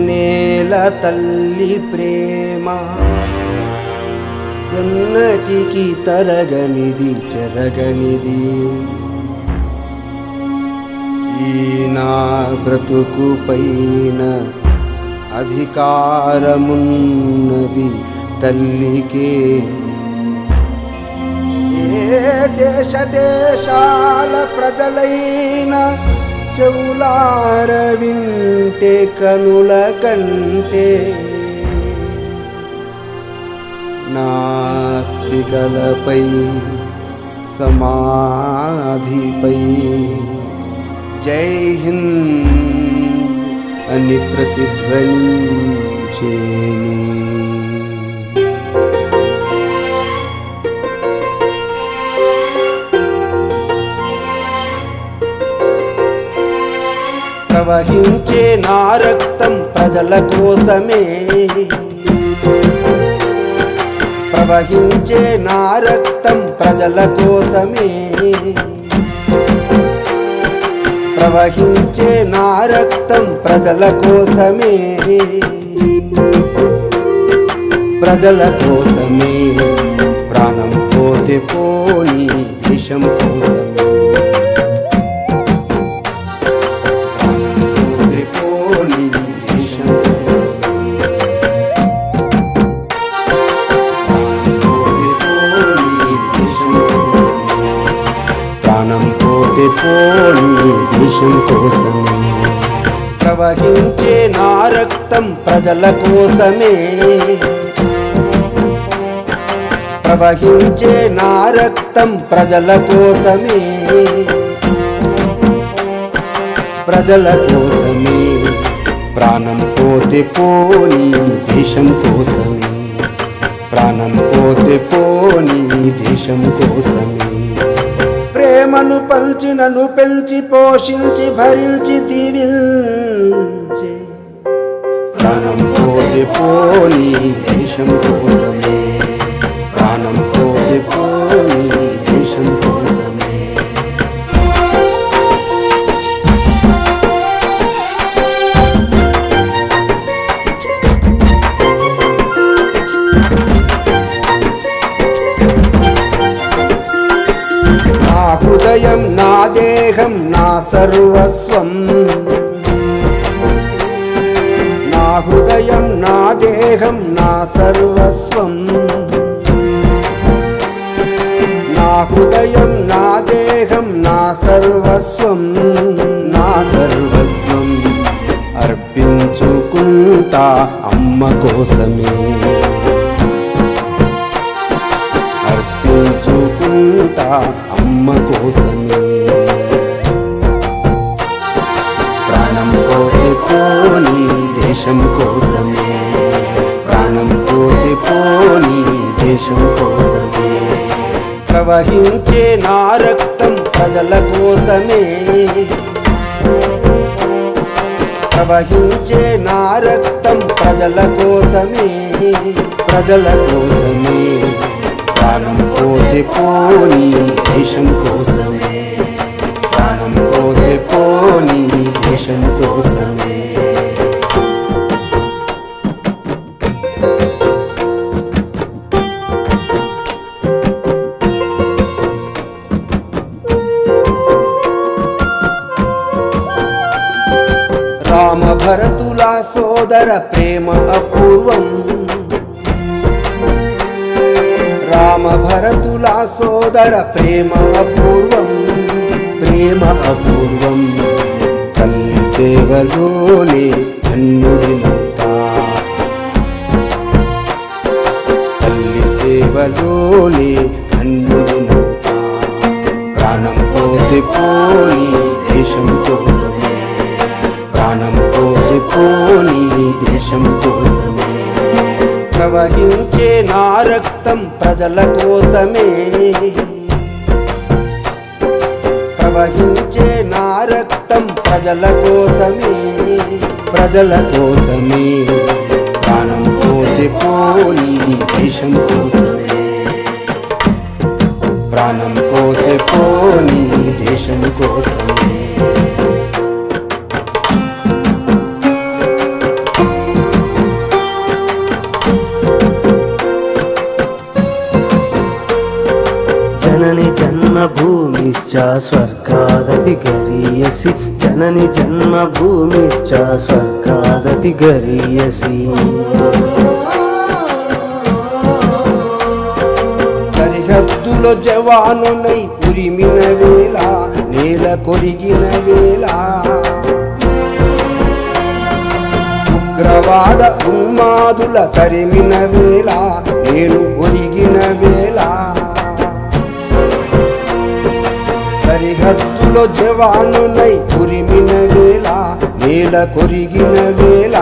నేల తల్లి ప్రేమ. ఎన్నటికి తరగనిది చెరగనిది. ఈ నా బ్రతుకు పైన అధికారమున్నది తల్లికే. ఏ దేశ దేశాల ప్రజలైన చెవులార వింటే కనుల కంటే నాస్తికలపై సమాధిపై జై హింద్ అని ప్రతిధ్వనించేను. ప్రవహించే నా రక్తం ప్రజల కోసమే. ప్రవహించే నా రక్తం ప్రజల కోసమే. ప్రవహించే నా రక్తం ప్రజల కోసమే. ప్రజల కోసమే. ప్రాణం పోతే పోని దేశం కోసమే. దేశం కోసమే ప్రవహించే నా రక్తం ప్రజల కోసమే. ప్రవహించే నా రక్తం ప్రజల కోసమే. ప్రజల కోసమే. ప్రాణం పోతే పోని దేశం కోసమే. ప్రాణం పోతే పోని దేశం కోసమే. ప్రేమను పంచినను పెంచి పోషించి భరించి దీవించి. పోని నా దేహం నా సర్వస్వం. నా హృదయం నా దేహం నా సర్వస్వం. నా హృదయం నా దేహం నా సర్వస్వం. నా సర్వస్వం అర్పించుకుంటా అమ్మ కోసమే. అర్పించుకుంటా అమ్మ కోసమే. ప్రాణం పోతే పోని దేశం కోసమే. ప్రాణం పోతే పోని దేశం కోసమే. ప్రవహించే నా రక్తం ప్రజల కోసమే. ప్రవహించే నా రక్తం ప్రజల కోసమే. ప్రజల కోసమే. దానం పోతే పోని దేశం కోసమే. దానం పోతే పోని దేశం కోసమే. రామ భరతుల సోదర ప్రేమ అపూర్వం. రామ భరతుల సోదర ప్రేమ అపూర్వం ప్రేమ అపూర్వం. తల్లి సేవలోనే ధన్యుడినవుతా తల్లి సేవలోనే ధన్యుడినవుతా ప్రాణం పోతే పోని దేశం కోసమే ప్రాణం పోతే పోని ప్రవహించే నా రక్తం ప్రజల కోసమే. ప్రవహించే నా రక్తం ప్రజల కోసమే. ప్రజల కోసమే. ప్రాణం పోతే పోలి దేశం కోసం. జన్మభూమిశ్చ స్వర్గాదపి గరీయసి. జనని జన్మభూమిశ్చ స్వర్గాదపి గరీయసి. సరిహద్దులో జవానునై ఉరిమిన వేళ నేల కొరిగిన వేళ. ఉగ్రవాద ఉన్మాదుల తరిమిన వేళ నేను జవాను నై ఉరిమిన వేళ నేల కొరిగిన వేళ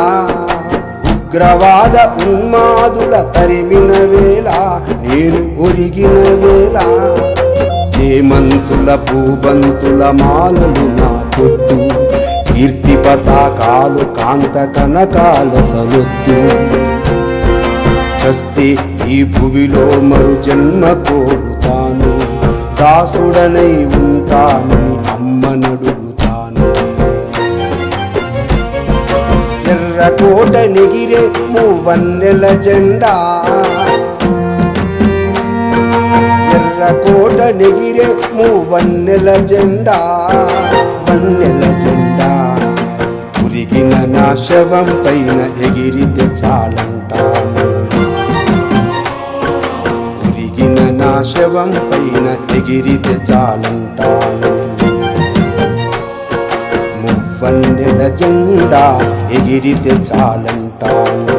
ఉగ్రవాద ఉన్మాదుల తరిమిన వేళ నేను ఒరిగిన వేళ. జేమంతుల పూబంతుల మాలలు నా కొద్దు కీర్తి పతాకాలు కాంత కనకాల సలొద్దు చస్తే ఈ భువిలో మరు జన్మ కోరుతాను. దాసుడనై ఉంటానని అమ్మనడుగుతాను ఎర్రకోట నెగిరే మూవన్నెల జెండా. ఎర్రకోట నెగిరే మూవన్నెల జెండా. వన్నెల జెండా. ఉరిగిన నా శవం పైన ఎగిరితే చాలంటాను. ఉరిగిన నా శవం పైన ఎగిరితే చాలంటాను మువ్వన్నెల జెండా ఎగిరితే చాలంటాను